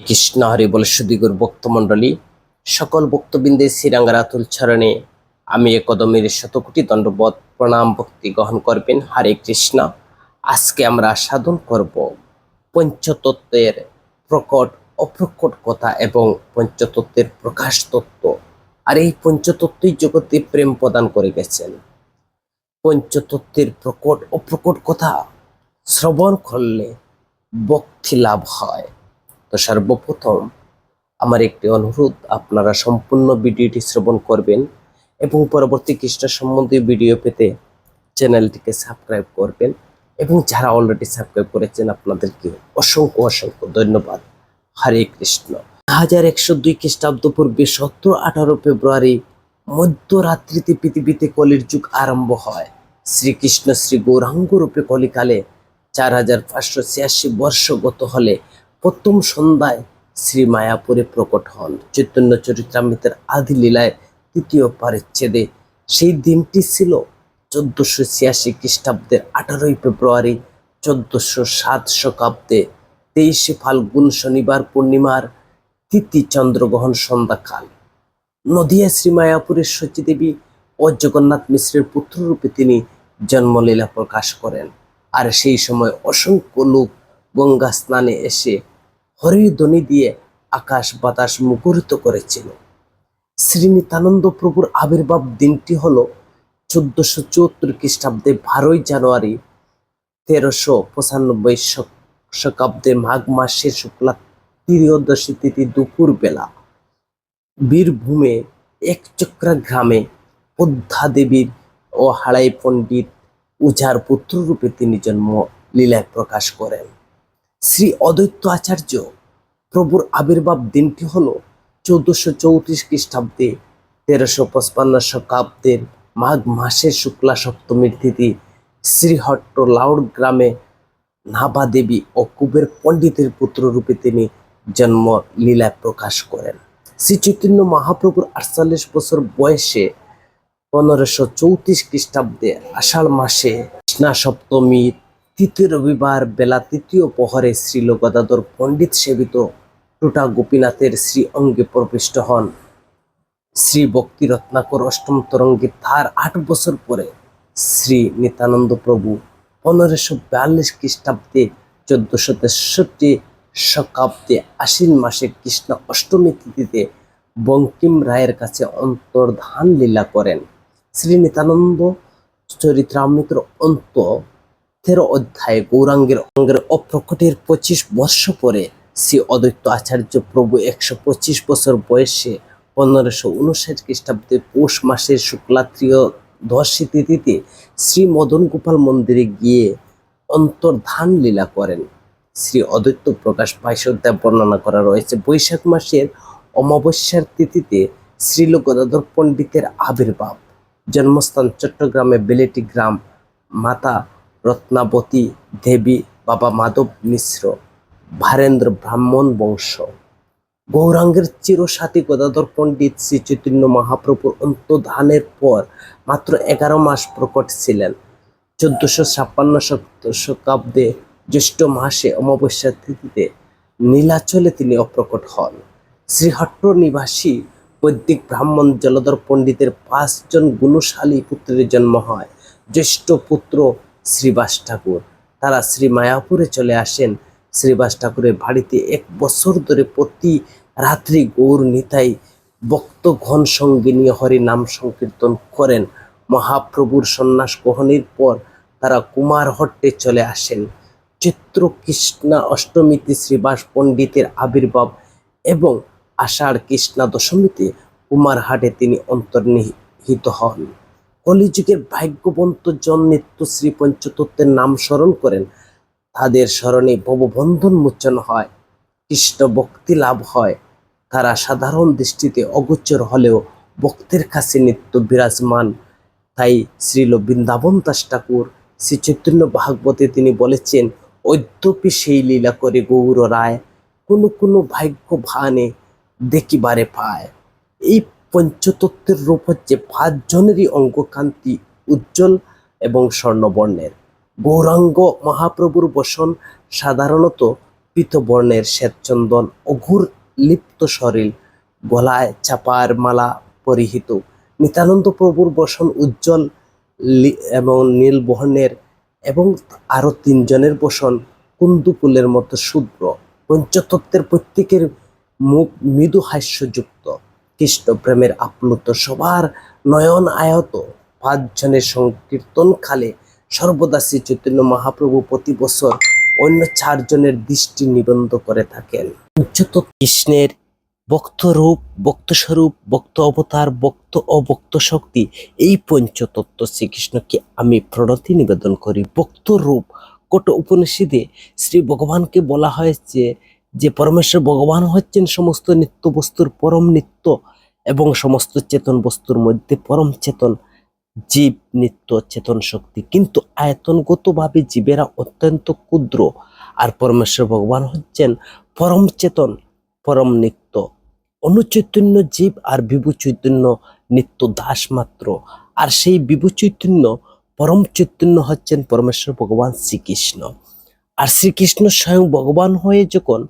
কৃষ্ণ হরি বলে সুদিগুর ভক্তমণ্ডলী, সকল ভক্তবৃন্দের শ্রীরাঙ্গারাতুল চরণে আমি এ কদমের শতকোটি দণ্ডবোধ প্রণাম ভক্তি গ্রহণ করবেন। হরে কৃষ্ণ। আজকে আমরা সাধন করব পঞ্চতত্ত্বের প্রকট, অপ্রকট কথা এবং পঞ্চতত্ত্বের প্রকাশ তত্ত্ব। আর এই পঞ্চতত্ত্বই জগতে প্রেম প্রদান করে গেছেন। পঞ্চতত্ত্বের প্রকট, অপ্রকট কথা শ্রবণ করলে ভক্তি লাভ হয়। তো সর্বপ্রথম আমার একটি অনুরোধ, আপনারা সম্পূর্ণ ভিডিওটি শ্রবণ করবেন এবং পরবর্তী কৃষ্ণ সম্বন্ধীয় ভিডিও পেতে চ্যানেলটিকে সাবস্ক্রাইব করবেন এবং যারা অলরেডি সাবস্ক্রাইব করেছেন, আপনাদেরকে অসংখ্য অসংখ্য ধন্যবাদ। হরে কৃষ্ণ। হাজার একশো দুই খ্রিস্টাব্দ পূর্বে সতেরো আঠারো ফেব্রুয়ারি মধ্যরাত্রিতে পৃথিবীতে কলির যুগ আরম্ভ হয়। শ্রীকৃষ্ণ শ্রী গৌরাঙ্গ রূপে কলিকালে চার হাজার পাঁচশো ছিয়াশি বর্ষগত হলে প্রথম সন্ধ্যায় শ্রী মায়াপুরে প্রকট হন। চৈতন্য চরিত্রামৃতের আদি লীলায় তৃতীয় পরিচ্ছেদে সেই দিনটি ছিল চোদ্দশো ছিয়াশি খ্রিস্টাব্দের আঠারোই ফেব্রুয়ারি, চোদ্দশো সাত শকাব্দে। তেইশে ফাল্গুন শনিবার পূর্ণিমার তিথি চন্দ্রগ্রহণ সন্ধ্যাকাল। নদিয়া শ্রী মায়াপুরের সচীদেবী ও জগন্নাথ মিশ্রের পুত্ররূপে তিনি জন্মলীলা প্রকাশ করেন। আর সেই সময় অসংখ্য লোক গঙ্গা স্নানে এসে হরির ধ্বনি দিয়ে আকাশ বাতাস মুখরিত করেছিল। শ্রী নিত্যানন্দ প্রভুর আবির্ভাব দিনটি হল চোদ্দশো চুয়াত্তর খ্রিস্টাব্দে বারোই জানুয়ারি তেরোশো পঁচানব্বই শক- শকাব্দে মাঘ মাসের শুক্লা ত্রিয়োদশী তিথি দুপুর বেলা বীরভূমে একচক্রা গ্রামে পদ্মা দেবীর ও হাড়াই পণ্ডিত উজার পুত্ররূপে তিনি জন্ম লীলায় প্রকাশ করেন। শ্রী অদ্বৈত আচার্য প্রভুর আবির্ভাব দিনটি হল চৌদ্দশো চৌত্রিশ খ্রিস্টাব্দে তেরোশো পঁচপান্ন শতাব্দের মাঘ মাসের শুক্লা সপ্তমীর তিথি শ্রীহট্ট লাউড গ্রামে নাভা দেবী ও কুবের পণ্ডিতের পুত্ররূপে তিনি জন্ম লীলায় প্রকাশ করেন। শ্রী চৈতন্য মহাপ্রভুর আটচল্লিশ বছর বয়সে পনেরোশো চৌত্রিশ খ্রিস্টাব্দে আষাঢ় মাসে কৃষ্ণা সপ্তমী তৃতীয় রবিবার বেলা তৃতীয় প্রহরে শ্রী লোকদাদর পণ্ডিত সেবিত টুটা গোপীনাথের শ্রী অঙ্গে প্রবিষ্ট হন। শ্রী ভক্তি রত্নাকর অষ্টম তরঙ্গে তার আট বছর পরে শ্রী নিতানন্দ প্রভু পনেরোশো বিয়াল্লিশ খ্রিস্টাব্দে চোদ্দশো তেষট্টি শকাব্দে আশ্বিন মাসে কৃষ্ণ অষ্টমী তিথিতে বঙ্কিম রায়ের কাছে অন্তর্ধান লীলা করেন। শ্রী নিতানন্দ চরিত্রামৃতর অন্ত তেরো অধ্যায়ে গৌরাঙ্গের অঙ্গের অপ্রকটের পঁচিশ বর্ষ পরে শ্রী অদ্বৈত আচার্য প্রভু একশো পঁচিশ বছর বয়সে পনেরোশো উনষাট খ্রিস্টাব্দে পৌষ মাসের শুক্লাত্রীয় ত্রিয়োদশী তিথিতে শ্রী মদন গোপাল মন্দিরে গিয়ে অন্তর্ধান লীলা করেন। শ্রী অদ্বৈত প্রকাশ পাইশোদ্যায় বর্ণনা করা রয়েছে, বৈশাখ মাসের অমাবস্যার তিথিতে শ্রীল গদাধর পণ্ডিতের আবির্ভাব। জন্মস্থান চট্টগ্রামে বেলেটি গ্রাম মাতা রত্নাবতী দেবী বাবা মাধব মিশ্র, ভারেন্দ্র ব্রাহ্মণ বংশ। গৌরাঙ্গের চিরসাথী গদাধর পণ্ডিত শ্রী চৈতন্য মহাপ্রভুর অন্তধানের পর মাত্র এগারো মাস প্রকট ছিলেন। চোদ্দশো ছাপ্পান্ন শতাব্দে জ্যৈষ্ঠ মাসে অমাবস্যার তিথিতে নীলাচলে তিনি অপ্রকট হন। শ্রীহট্ট নিবাসী বৈদিক ব্রাহ্মণ জলধর পণ্ডিতের পাঁচজন গুণশালী পুত্রের জন্ম হয়। জ্যেষ্ঠ পুত্র শ্রীবাস ঠাকুর। তারা শ্রী মায়াপুরে চলে আসেন। শ্রীবাস ঠাকুরের বাড়িতে এক বছর ধরে প্রতি রাত্রি গৌর নিতাই ভক্তঘন সঙ্গে নিয়ে হরি নাম সংকীর্তন করেন। মহাপ্রভুর সন্ন্যাস গ্রহণের পর তারা কুমারহট্টে চলে আসেন। চিত্র কৃষ্ণা অষ্টমীতে শ্রীবাস পণ্ডিতের আবির্ভাব এবং আষাঢ় কৃষ্ণা দশমীতে কুমারহাটে তিনি অন্তর্নিহিত হন। কলিযুগের ভাগ্যবন্ত জন নিত্য শ্রী পঞ্চতত্ত্বের নাম স্মরণ করেন। তাদের স্মরণে ভববন্ধন মোচন হয়, কৃষ্ণ ভক্তি লাভ হয়। তারা সাধারণ দৃষ্টিতে অগোচর হলেও ভক্তের কাছে নিত্য বিরাজমান। তাই শ্রীল বৃন্দাবন দাস ঠাকুর শ্রী চৈতন্য ভাগবতে তিনি বলেছেন, অদ্যপি সেই লীলা করে গৌর রায়, কোনো কোনো ভাগ্য ভানে দেখিবারে পায়। এই পঞ্চতত্ত্বের রূপ হচ্ছে পাঁচজনেরই অঙ্গকান্তি উজ্জ্বল এবং স্বর্ণবর্ণের। গৌরাঙ্গ মহাপ্রভুর বসন সাধারণত পিত বর্ণের শ্বেতচন্দন, অঘুর লিপ্ত শরীর, গলায় চাপার মালা পরিহিত। নিত্যানন্দ প্রভুর বসন উজ্জ্বল এবং নীল বর্ণের এবং আরও তিনজনের বসন কুন্দুকুলের মতো শুভ্র। পঞ্চতত্ত্বের প্রত্যেকের মুখ মৃদু হাস্যযুক্ত। কৃষ্ণ প্রেমের আপ্লুত সবার নয়ন আয়ত। পাঁচজনের সংকীর্তন খালে সর্বদা শ্রী চৈতন্য মহাপ্রভু প্রতি বছর অন্য চারজনের দৃষ্টি নিবন্ধ করে থাকেন। পঞ্চত কৃষ্ণের বক্তরূপ বক্তস্বরূপ বক্ত অবতার বক্ত ও বক্ত শক্তি, এই পঞ্চতত্ত্ব শ্রীকৃষ্ণকে আমি প্রণতি নিবেদন করি। বক্তরূপ কোট উপনিষদে শ্রী ভগবানকে বলা হয়েছে যে পরমেশ্বর ভগবান হচ্ছেন সমস্ত নিত্য বস্তুর পরম নিত্য এবং সমস্ত চেতন বস্তুর মধ্যে পরম চেতন, জীব নিত্য চেতন শক্তি। কিন্তু আয়তনগতভাবে জীবেরা অত্যন্ত ক্ষুদ্র আর পরমেশ্বর ভগবান হচ্ছেন পরম চেতন, পরম নিত্য। অনুচৈতন্য জীব আর বিভু চৈতন্য নিত্য দাস মাত্র। আর সেই বিভু চৈতন্য পরম চৈতন্য হচ্ছেন পরমেশ্বর ভগবান শ্রীকৃষ্ণ। আর শ্রীকৃষ্ণ স্বয়ং ভগবান হয়ে যখন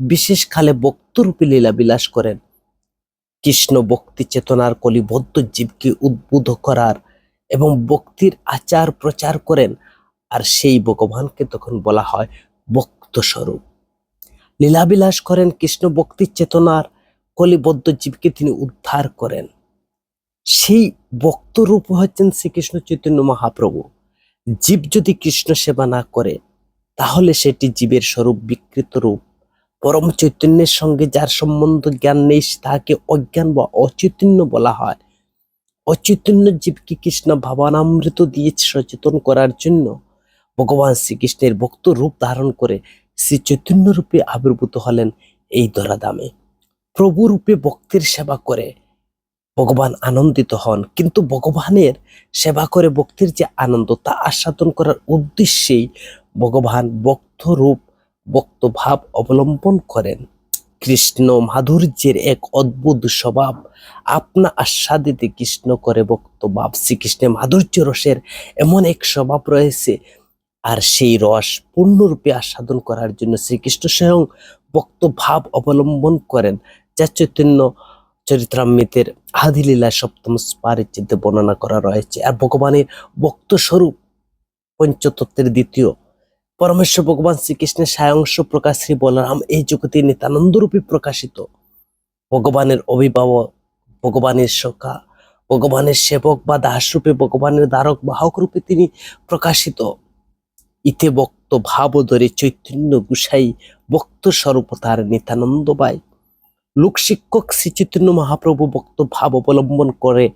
বিশেষ কালে বক্তরূপে লীলা বিলাস করেন, কৃষ্ণ ভক্তি চেতনার কলিবদ্ধ জীবকে উদ্বুদ্ধ করার এবং ভক্তির আচার প্রচার করেন, আর সেই ভগবানকে তখন বলা হয় ভক্ত স্বরূপ। লীলাবিলাস করেন, কৃষ্ণ ভক্তি চেতনার কলিবদ্ধ জীবকে তিনি উদ্ধার করেন। সেই ভক্তরূপ হচ্ছেন শ্রীকৃষ্ণ চৈতন্য মহাপ্রভু। জীব যদি কৃষ্ণ সেবা না করে তাহলে সেটি জীবের স্বরূপ বিকৃত রূপ। পরম চৈতন্যের সঙ্গে যার সম্বন্ধ জ্ঞান নেই তাকে অজ্ঞান বা অচৈতন্য বলা হয়। অচৈতন্য জীবকে কৃষ্ণ ভাবানামৃত দিয়ে সচেতন করার জন্য। ভগবান শ্রীকৃষ্ণের ভক্ত রূপ ধারণ করে শ্রী চৈতন্য রূপে আবির্ভূত হলেন এই দরাদামে। প্রভু রূপে ভক্তির সেবা করে ভগবান আনন্দিত হন। কিন্তু ভগবানের সেবা করে ভক্তির যে আনন্দ, তা আস্বাদন করার উদ্দেশ্যেই ভগবান ভক্ত রূপ ভক্ত ভাব অবলম্বন করেন। কৃষ্ণ মাধুর্যের এক অদ্ভুত স্বভাব। আপনা আস্বাদিতে কৃষ্ণ করে ভক্ত ভাব শ্রীকৃষ্ণের মাধুর্য রসের এমন এক স্বভাব রয়েছে। আর সেই রস পূর্ণরূপে আস্বাদন করার জন্য শ্রীকৃষ্ণ স্বয়ং ভক্ত ভাব অবলম্বন করেন। যা চৈতন্য চরিত্রামৃতের আদিলীলা সপ্তম পারিচিতে বর্ণনা করা রয়েছে। আর ভগবানের ভক্ত স্বরূপ পঞ্চতত্ত্বের দ্বিতীয় পরমেশ্বর ভগবান শ্রীকৃষ্ণের সায়ংশ প্রকাশ শ্রী বলরাম এই জগতে নিত্যানন্দ রূপে প্রকাশিত। ভগবানের অভিভাবক, ভগবানের সখা, ভগবানের সেবক বা দাস রূপে ভগবানের দ্বারক বাহক রূপে তিনি প্রকাশিত। ইতে বক্ত ভাব ধরে চৈতন্য গুসাই বক্ত স্বরূপতার নিত্যানন্দ বাই লোক শিক্ষক শ্রী চৈতন্য মহাপ্রভু বক্ত ভাব অবলম্বন করে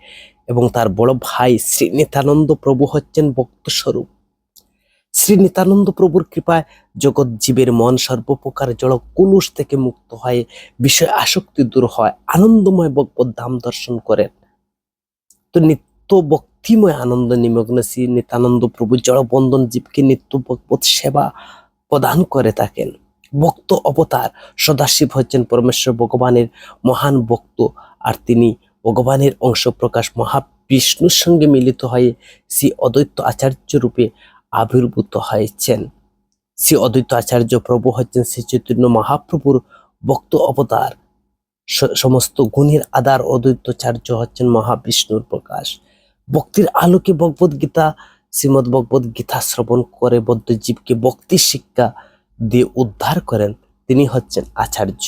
এবং তার বড় ভাই শ্রী নিত্যানন্দ প্রভু হচ্ছেন বক্ত স্বরূপ। শ্রী নিত্যানন্দ প্রভুর কৃপায় জগৎ জীবের মন সর্বপ্রকার জড় কুলুষ থেকে মুক্ত হয়ে, বিষয় আসক্তি দূর হয়, আনন্দময় ভগবত ধাম দর্শন করেন। তো নিত্য ভক্তিময় আনন্দ নিমগ্ন শ্রী নিত্যানন্দ প্রভু জড়বন্ধন জীবকে নিত্য ভগবত সেবা প্রদান করে থাকেন। ভক্ত অবতার সদাশিব হচ্ছেন পরমেশ্বর ভগবানের মহান ভক্ত আর তিনি ভগবানের অংশ প্রকাশ মহাবিষ্ণুর সঙ্গে মিলিত হয়ে শ্রী অদ্বৈত আচার্য রূপে আবির্ভূত হয়েছেন। শ্রী অদ্বৈত আচার্য প্রভু হচ্ছেন শ্রী চৈতন্য মহাপ্রভুর ভক্ত অবতার। সমস্ত গুণের আধার অদ্বৈতাচার্য হচ্ছেন মহাবিষ্ণুর প্রকাশ। ভক্তির আলোকে ভগবদ গীতা, শ্রীমদ ভগবদ গীতা শ্রবণ করে বদ্ধ জীবকে ভক্তি শিক্ষা দিয়ে উদ্ধার করেন। তিনি হচ্ছেন আচার্য।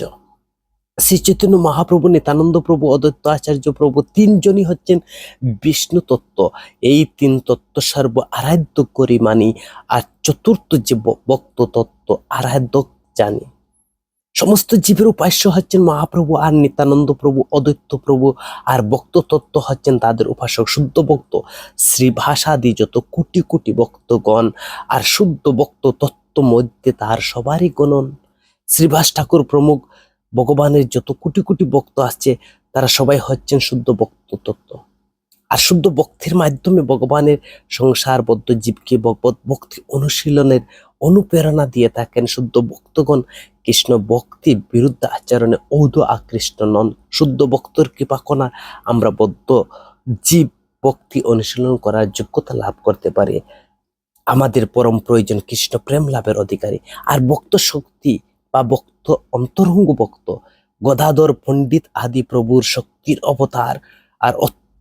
শ্রী চৈতন্য মহাপ্রভু নিত্যানন্দ প্রভু, অদ্বৈত আচার্য প্রভু তিনজনই হচ্ছেন বিষ্ণু তত্ত্ব। এই তিন তত্ত্ব সর্ব আরাধ্য করি মানি, আর চতুর্থ যে ব- ভক্ত তত্ত্ব আরাধ্য জানি। সমস্ত জীবের উপাস্য হচ্ছেন মহাপ্রভু, আর নিত্যানন্দ প্রভু, অদ্বৈত প্রভু, আর ভক্ত তত্ত্ব হচ্ছেন তাদের উপাসক শুদ্ধ ভক্ত, শ্রীভাষাদি যত কোটি কোটি ভক্তগণ, আর শুদ্ধ ভক্ত তত্ত্ব মধ্যে তার সবারই গণন। শ্রীভাষ ঠাকুর প্রমুখ ভগবানের যত কোটি কোটি ভক্ত আছে তারা সবাই হচ্ছেন শুদ্ধ ভক্ত তত্ত্ব। আর শুদ্ধ ভক্তির মাধ্যমে ভগবানের সংসারবদ্ধ জীবকে ভগবত ভক্তি অনুশীলনের অনুপ্রেরণা দিয়ে থাকেন শুদ্ধ ভক্তগণ। কৃষ্ণ ভক্তির বিরুদ্ধে আচরণে ঔধ আকৃষ্ট নন। শুদ্ধ ভক্তর কৃপাকণা আমরা বদ্ধ জীব ভক্তি অনুশীলন করার যোগ্যতা লাভ করতে পারি। আমাদের পরম প্রয়োজন কৃষ্ণ প্রেম লাভের অধিকারী। আর ভক্ত শক্তি বা ভক্ত অন্তরঙ্গ ভক্ত, গদাধর, পণ্ডিত আদি প্রভুর শক্তির অবতার আর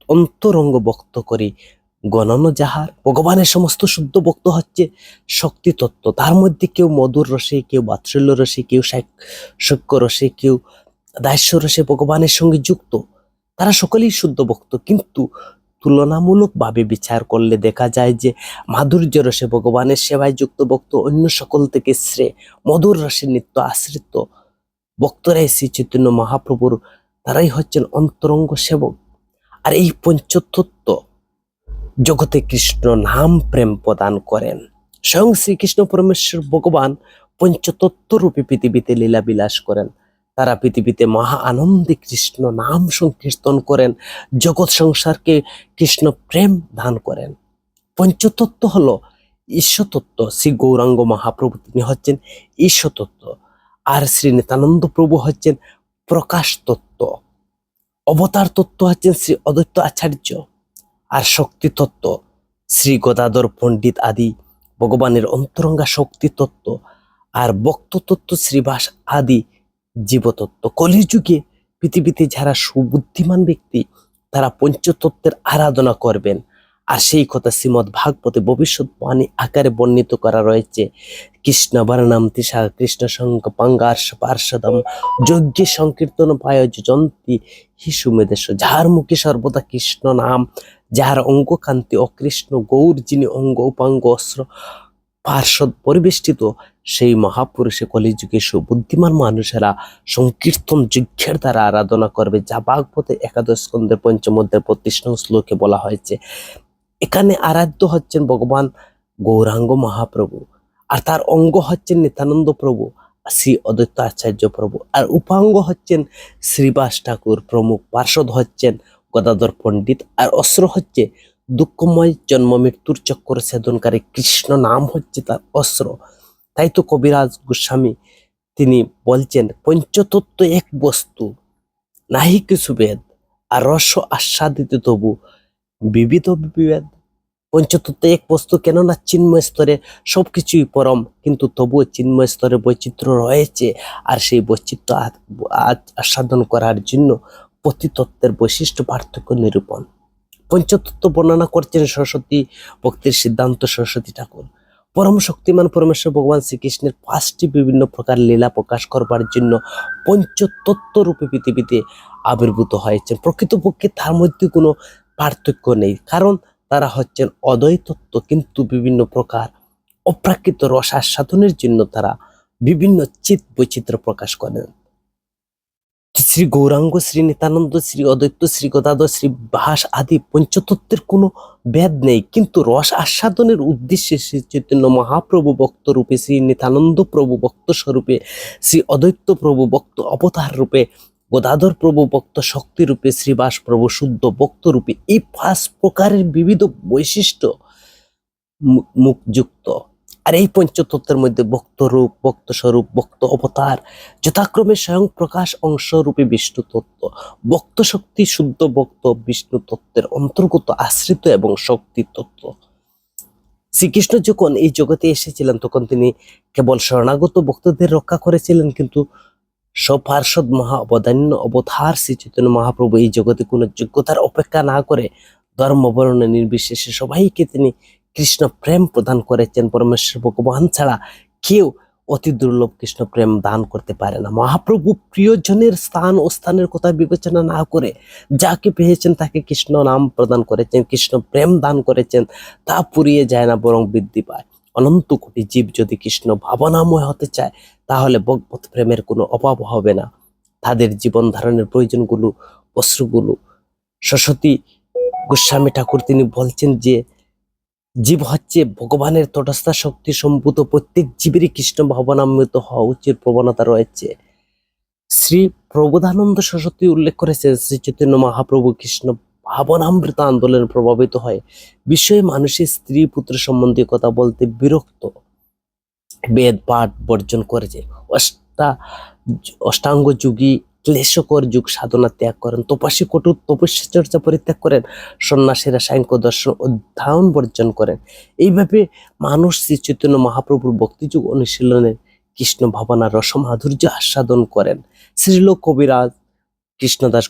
অন্তরঙ্গ ভক্ত করে গণন যাহার। ভগবানের সমস্ত শুদ্ধ ভক্ত হচ্ছে শক্তি তত্ত্ব। তার মধ্যে কেউ মধুর রসে, কেউ বাৎসল্য রসে, কেউ সাক- রসে, কেউ দাস্য রসে ভগবানের সঙ্গে যুক্ত। তারা সকলেই শুদ্ধ ভক্ত। কিন্তু তুলনামূলকভাবে বিচার করলে দেখা যায় যে মাধুর্য রসে ভগবানের সেবায় যুক্ত ভক্ত অন্য সকল থেকে শ্রেয়। মধুর রসে নিত্য আশ্রিত ভক্তরাই শ্রী চৈতন্য মহাপ্রভুর, তারাই হচ্ছেন অন্তরঙ্গ সেবক। আর এই পঞ্চতত্ত্ব জগতে কৃষ্ণ নাম প্রেম প্রদান করেন। স্বয়ং শ্রীকৃষ্ণ পরমেশ্বর ভগবান পঞ্চতত্ত্ব রূপে পৃথিবীতে লীলা বিলাস করেন। তারা পৃথিবীতে মহা আনন্দে কৃষ্ণ নাম সংকীর্তন করেন, জগৎ সংসারকে কৃষ্ণ প্রেম দান করেন। পঞ্চতত্ত্ব হলো ঈশ্বতত্ত্ব শ্রী গৌরাঙ্গ মহাপ্রভু তিনি হচ্ছেন ঈশ্বতত্ত্ব আর শ্রী নিত্যানন্দ প্রভু হচ্ছেন প্রকাশ তত্ত্ব অবতার তত্ত্ব হচ্ছেন শ্রী অদ্বৈত আচার্য। আর শক্তি তত্ত্ব শ্রী গদাধর পণ্ডিত আদি, ভগবানের অন্তরঙ্গা শক্তি তত্ত্ব আর বক্ত তত্ত্ব শ্রীবাস আদি জীবতত্ত্ব। কলিযুগে পৃথিবীতে যারা সুবুদ্ধিমান ব্যক্তি, তারা পঞ্চতত্ত্বের আরাধনা করবেন। আর সেই কথা শ্রীমদ ভাগবতে ভবিষ্যৎবাণী আকারে বর্ণিত করা রয়েছে। কৃষ্ণ বর্ণাম তিসা কৃষ্ণ সঙ্গ পাঙ্গার্ষ পার্শ্বদম যজ্ঞে সংকীর্তন পায় যন্তি হিসুমেদেশ যাহার মুখে সর্বদা কৃষ্ণ নাম, যাহার অঙ্গ কান্তি অকৃষ্ণ, গৌর যিনি অঙ্গ উপাঙ্গ অস্ত্র পার্শ্বদ পরিবেষ্টিত সেই মহাপুরুষে কলিযুগে সুবুদ্ধিমান মানুষেরা সংকীর্তন যজ্ঞের দ্বারা আরাধনা করবে, যা ভাগবতে একাদশ স্কন্ধের পঞ্চমধ্যের প্রতিষ্ণ শ্লোকে বলা হয়েছে। এখানে আরাধ্য হচ্ছেন ভগবান গৌরাঙ্গ মহাপ্রভু, আর তার অঙ্গ হচ্ছেন নিত্যানন্দ প্রভু শ্রী অদ্বৈত আচার্য প্রভু, আর উপাঙ্গ হচ্ছেন শ্রীবাস ঠাকুর প্রমুখ পার্ষদ হচ্ছেন গদাধর পণ্ডিত, আর অস্ত্র হচ্ছে দুঃখময় জন্ম মৃত্যুর চক্র সেদনকারী কৃষ্ণ, নাম হচ্ছে তার অস্ত্র তাই তো কবিরাজ গোস্বামী, তিনি বলছেন, পঞ্চতত্ত্ব এক বস্তু, নাহি কিছু বেদ, আর রস আস্বাদিত তবু বিবিধ বিভেদ পঞ্চতত্ত্ব এক বস্তু কেননা চিন্ময় স্তরে সবকিছুই পরম, কিন্তু তবুও চিন্ময় স্তরে বৈচিত্র্য রয়েছে, আর সেই বৈচিত্র্য আস্বাদন করার জন্য প্রতি তত্ত্বের বৈশিষ্ট্য পার্থক্য নিরূপণ। পঞ্চতত্ত্ব বর্ণনা করছেন সরস্বতী ভক্তির সিদ্ধান্ত সরস্বতী ঠাকুর। পরম শক্তিমান পরমেশ্বর ভগবান শ্রীকৃষ্ণের পাঁচটি বিভিন্ন প্রকার লীলা প্রকাশ করবার জন্য পঞ্চতত্ত্ব রূপে পৃথিবীতে আবির্ভূত হয়েছেন। প্রকৃতপক্ষে তার মধ্যে কোনো পার্থক্য নেই, কারণ তারা হচ্ছেন অদ্বৈতত্ব তত্ত্ব, কিন্তু বিভিন্ন প্রকার অপ্রাকৃত রসাস্বাদনের জন্য তারা বিভিন্ন চিত বৈচিত্র্য প্রকাশ করেন। শ্রী গৌরাঙ্গ, শ্রী নিত্যানন্দ শ্রী অদ্বৈত, শ্রী গদাধর, শ্রী ভাস আদি পঞ্চতত্ত্বের কোনো ভেদ নেই। কিন্তু রস আস্বাদনের উদ্দেশ্যে শ্রী চৈতন্য মহাপ্রভু ভক্ত রূপে, শ্রী নিত্যানন্দ প্রভু ভক্ত স্বরূপে, শ্রী অদ্বৈত প্রভু ভক্ত অবতার রূপে, গদাধর প্রভু ভক্ত শক্তি রূপে শ্রীবাস প্রভু শুদ্ধ ভক্ত রূপে এই পাঁচ প্রকারের বিবিধ বৈশিষ্ট্য মুখযুক্ত আর এই পঞ্চতত্ত্বের মধ্যে ভক্ত রূপ ভক্ত স্বরূপ ভক্ত অবতার, যথাক্রমে স্বয়ং প্রকাশ অংশ রূপে বিষ্ণু তত্ত্ব। ভক্ত শক্তি শুদ্ধ ভক্ত বিষ্ণু তত্ত্বের অন্তর্গত আশ্রিত এবং শক্তি তত্ত্ব। শ্রীকৃষ্ণ যখন এই জগতে এসেছিলেন, তখন তিনি কেবল শরণাগত ভক্তদের রক্ষা করেছিলেন, কিন্তু সপার্ষদ মহা অবদান্য অবতার শ্রী চৈতন্য মহাপ্রভু এই জগতে কোনো যোগ্যতার অপেক্ষা না করে ধর্ম বর্ণ নির্বিশেষে সবাইকে তিনি কৃষ্ণ প্রেম প্রদান করেছেন পরমেশ্বর ভগবান ছাড়া কেউ অতি দুর্লভ কৃষ্ণ প্রেম দান করতে পারে না। মহাপ্রভু প্রিয়জনের স্থান ও স্থানের কথা বিবেচনা না করে যাকে পেয়েছেন তাকে কৃষ্ণ নাম প্রদান করেছেন, কৃষ্ণ প্রেম দান করেছেন, তা পুরিয়ে যায় না, বরং বৃদ্ধি পায়। অনন্ত কোটি জীব যদি কৃষ্ণ ভাবনাময় হতে চায়, তাহলে ভগবত প্রেমের কোনো অভাব হবে না। তাদের জীবন ধারণের প্রয়োজনগুলো অশ্রুগুলো সরস্বতী গোস্বামী ঠাকুর তিনি বলছেন যে জীব হচ্ছে ভগবানের তটস্থা শক্তি সম্ভূত প্রত্যেক জীবেরই কৃষ্ণ ভাবনামৃত হওয়া উচিত প্রবণতা রয়েছে। শ্রী প্রবোধানন্দ সরস্বতী উল্লেখ করেছেন, শ্রী চৈতন্য মহাপ্রভু কৃষ্ণ ভাবনামৃত আন্দোলনে প্রভাবিত হয়। বিষয়ে মানুষের স্ত্রী পুত্র সম্বন্ধীয় কথা বলতে বিরক্ত। বেদ পাঠ বর্জন করেছে। অষ্টা অষ্টাঙ্গ যুগী ক্লেশকর যুগ সাধনা ত্যাগ করেন। তপস্বী কটু তপস্যা চর্চা পরিত্যাগ করেন। সন্ন্যাসীরা সাংখ্য দর্শন অধ্যয়ন বর্জন করেন। এইভাবে মানুষ শ্রী চৈতন্য মহাপ্রভুর ভক্তিযুগ অনুশীলনে কৃষ্ণ ভাবনা রসমাধুর্য আস্বাদন করেন। শ্রীল কবিরাজ কৃষ্ণদাস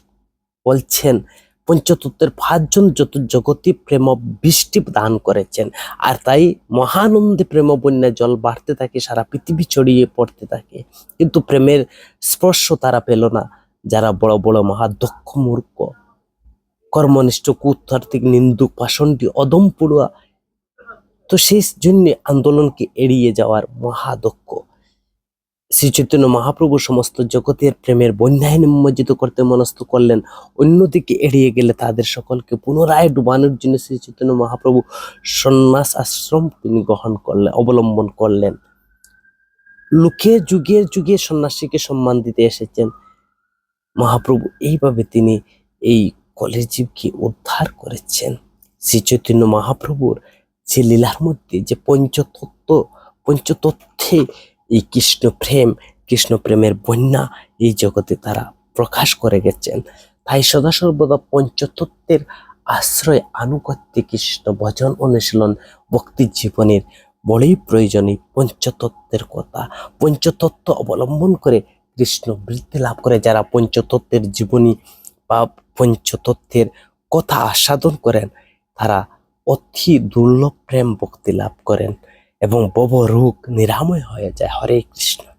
বলছেন পঞ্চতত্ত্বের পাঁচজন যত জগতি প্রেম বৃষ্টি দান করেছেন। আর তাই মহানন্দে প্রেম বন্যা জল বাড়তে থাকে, সারা পৃথিবী ছড়িয়ে পড়তে থাকে। কিন্তু প্রেমের স্পর্শ তারা পেল না। যারা বড় বড় মহাদক্ষ মূর্খ, কর্মনিষ্ঠ কুত্থার্থিক নিন্দুক, পাষণ্ডী অদম পড়ুয়া তো সেই জন্য আন্দোলনকে এড়িয়ে যাওয়ার মহাদক্ষ শ্রী চৈতন্য মহাপ্রভু সমস্ত জগতের প্রেমের বন্যায় নিমজ্জিত করতে মনস্থ করলেন। অন্যদিকে এড়িয়ে গেলে তাদের সকলকে পুনরায় ডুবানোর জন্য শ্রীচৈতন্য মহাপ্রভু সন্ন্যাস আশ্রম তিনি গ্রহণ করলেন, অবলম্বন করলেন। লোকে যুগে যুগে সন্ন্যাসীকে সম্মান দিতে এসেছেন। মহাপ্রভু এইভাবে তিনি এই কলেজীবকে উদ্ধার করেছেন। শ্রী চৈতন্য মহাপ্রভুর যে লীলার মধ্যে যে পঞ্চতত্ত্ব, পঞ্চতত্ত্বে এই কৃষ্ণ প্রেম, কৃষ্ণ প্রেমের বন্যা এই জগতে তারা প্রকাশ করে গেছেন। তাই সদা সর্বদা পঞ্চতত্ত্বের আশ্রয় আনুগত্যে কৃষ্ণ ভজন অনুশীলন ভক্তি জীবনের বড়ই প্রয়োজন এই পঞ্চতত্ত্বের কথা। পঞ্চতত্ত্ব অবলম্বন করে কৃষ্ণ বৃদ্ধি লাভ করে যারা পঞ্চতত্ত্বের জীবনী বা পঞ্চতত্ত্বের কথা আস্বাদন করেন, তারা অতি দুর্লভ প্রেম ভক্তি লাভ করেন। এবং বব রোগ নিরাময় হয়ে যায়। হরে কৃষ্ণ।